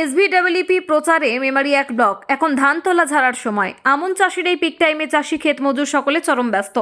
এসভিডব্লিউপি প্রচারে মেমারি এক ব্লক। এখন ধান তোলা ঝাড়ার সময়। আমন চাষির এই পিক টাইমে চাষি ক্ষেত মজুর, সকলে চরম ব্যস্ত।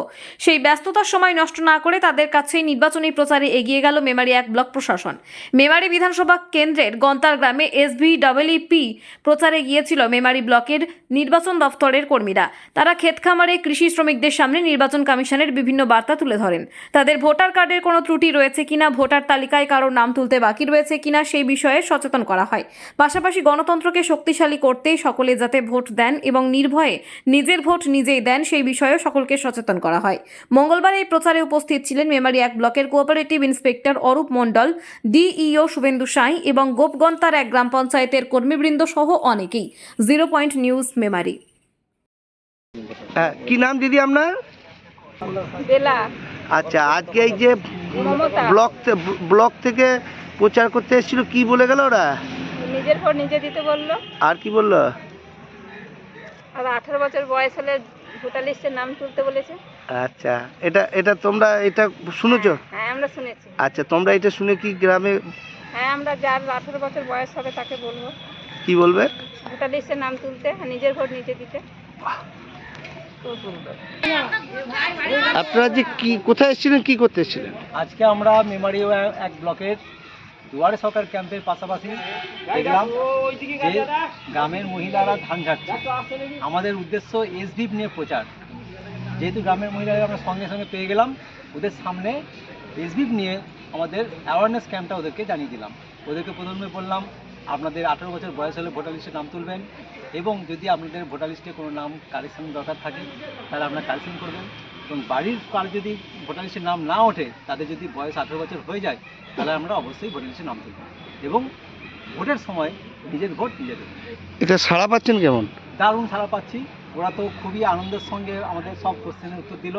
সেই ব্যস্ততার সময় নষ্ট না করে তাদের কাছেই নির্বাচনী প্রচারে এগিয়ে গেল মেমারি এক ব্লক প্রশাসন। মেমারি বিধানসভা কেন্দ্রের গন্তার গ্রামে এসভিডব্লিউপি প্রচারে গিয়েছিল মেমারি ব্লকের নির্বাচন দফতরের কর্মীরা। তারা ক্ষেত খামারে কৃষি শ্রমিকদের সামনে নির্বাচন কমিশনের বিভিন্ন বার্তা তুলে ধরেন। তাদের ভোটার কার্ডের কোনো ত্রুটি রয়েছে কিনা, ভোটার তালিকায় কারোর নাম তুলতে বাকি রয়েছে কিনা সেই বিষয়ে সচেতন করা হয়। পাশাপাশি গণতন্ত্রকে শক্তিশালী করতে সকলে যাতে ভোট দেন এবং নির্ভয়ে নিজের ভোট নিজেই দেন সেই বিষয়েও সকলকে সচেতন করা হয়। মঙ্গলবার এই প্রচারে উপস্থিত ছিলেন মেমারি এক ব্লকের cooperative inspector Arup Mandal DEO Subhendu Sain এবং গোপগন্তার এক গ্রাম পঞ্চায়েতের কর্মীবৃন্দ সহ অনেকেই। Zero point news Memari. হ্যাঁ কি নাম দিদি আপনার? আচ্ছা আজকে এই যে ব্লক ব্লক থেকে প্রচার করতে এসেছিল কি বলে গেল ওরা? নিজের ভোট নিজে দিতে বলল। আর কি বলল? আর আঠারো বছর বয়স হলে ভোটার লিস্টের নাম তুলতে বলেছে। আচ্ছা এটা এটা তোমরা এটা শুনেছো? হ্যাঁ আমরা শুনেছি। আচ্ছা তোমরা এটা শুনে কি গ্রামে হ্যাঁ আমরা যার আঠারো বছর বয়স হবে তাকে বলব। কি বলবে? ভোটার লিস্টের নাম তুলতে আর নিজের ভোট নিজে দিতে। আপনারা যে কি কোথায় এসেছিলেন কি করতে এসেছিলেন? আজকে আমরা মেমারি এক ব্লকের দুয়ারে সরকার ক্যাম্পের পাশাপাশি দেখলাম যে গ্রামের মহিলারা ধান ঝাড়ছে। আমাদের উদ্দেশ্য এসডিপ নিয়ে প্রচার। যেহেতু গ্রামের মহিলারা আমরা সঙ্গে সঙ্গে পেয়ে গেলাম, ওদের সামনে এসডিপ নিয়ে আমাদের অ্যাওয়ারনেস ক্যাম্পটা ওদেরকে জানিয়ে দিলাম। ওদেরকে প্রথমে বললাম, আপনাদের আঠেরো বছর বয়স হলে ভোটার লিস্টে নাম তুলবেন এবং যদি আপনাদের ভোটার লিস্টে কোনো নাম কারেকশন দরকার থাকে, তাহলে আপনারা কালেকশন করবেন এবং বাড়ির কার যদি ভোটার লিস্টের নাম না ওঠে তাদের যদি বয়স আঠেরো বছর হয়ে যায় তাহলে আমরা অবশ্যই ভোটার লিস্টে নাম তুলব এবং ভোটের সময় নিজের ভোট নিজে দেবেন এটা সাড়া পাচ্ছেন কেমন? দারুণ সাড়া পাচ্ছি। ওরা তো খুবই আনন্দের সঙ্গে আমাদের সব কোশ্চেনের উত্তর দিল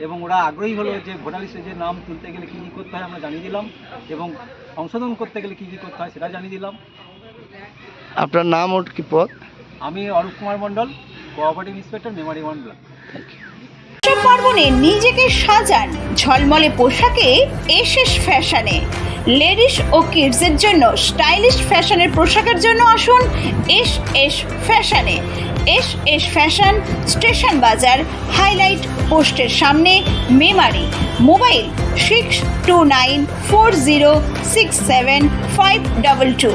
এবং ওরা আগ্রহী হলো যে ভোটার লিস্টে যে নাম তুলতে গেলে কী কী করতে হয় আমরা জানিয়ে দিলাম এবং সংশোধন করতে গেলে কী কী করতে হয় সেটা জানিয়ে দিলাম। আপনার নাম ওর কি পদ? আমি Arup Kumar Mandal cooperative inspector Memari one block উৎসব পার্বণে নিজেকে সাজান। ঝলমলে পোশাকে এসএস ফ্যাশনে। লেডিস ও কিডসের জন্য স্টাইলিশ ফ্যাশনের পোশাকের জন্য আসুন এস এস ফ্যাশনে। S S fashion station Bazar, highlight পোস্টের সামনে, Memari. Mobile six two nine four zero six seven five double two.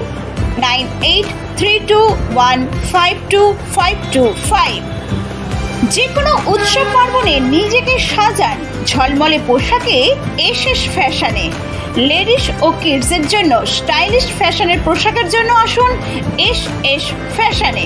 Nine eight three two one five two five two five. যে কোনো উৎসব পার্বণে নিজেকে সাজান। ঝলমলে পোশাকে এসএস ফ্যাশনে। লেডিস ও কিডসের জন্য স্টাইলিশ ফ্যাশনের পোশাকের জন্য আসুন এস এস ফ্যাশনে।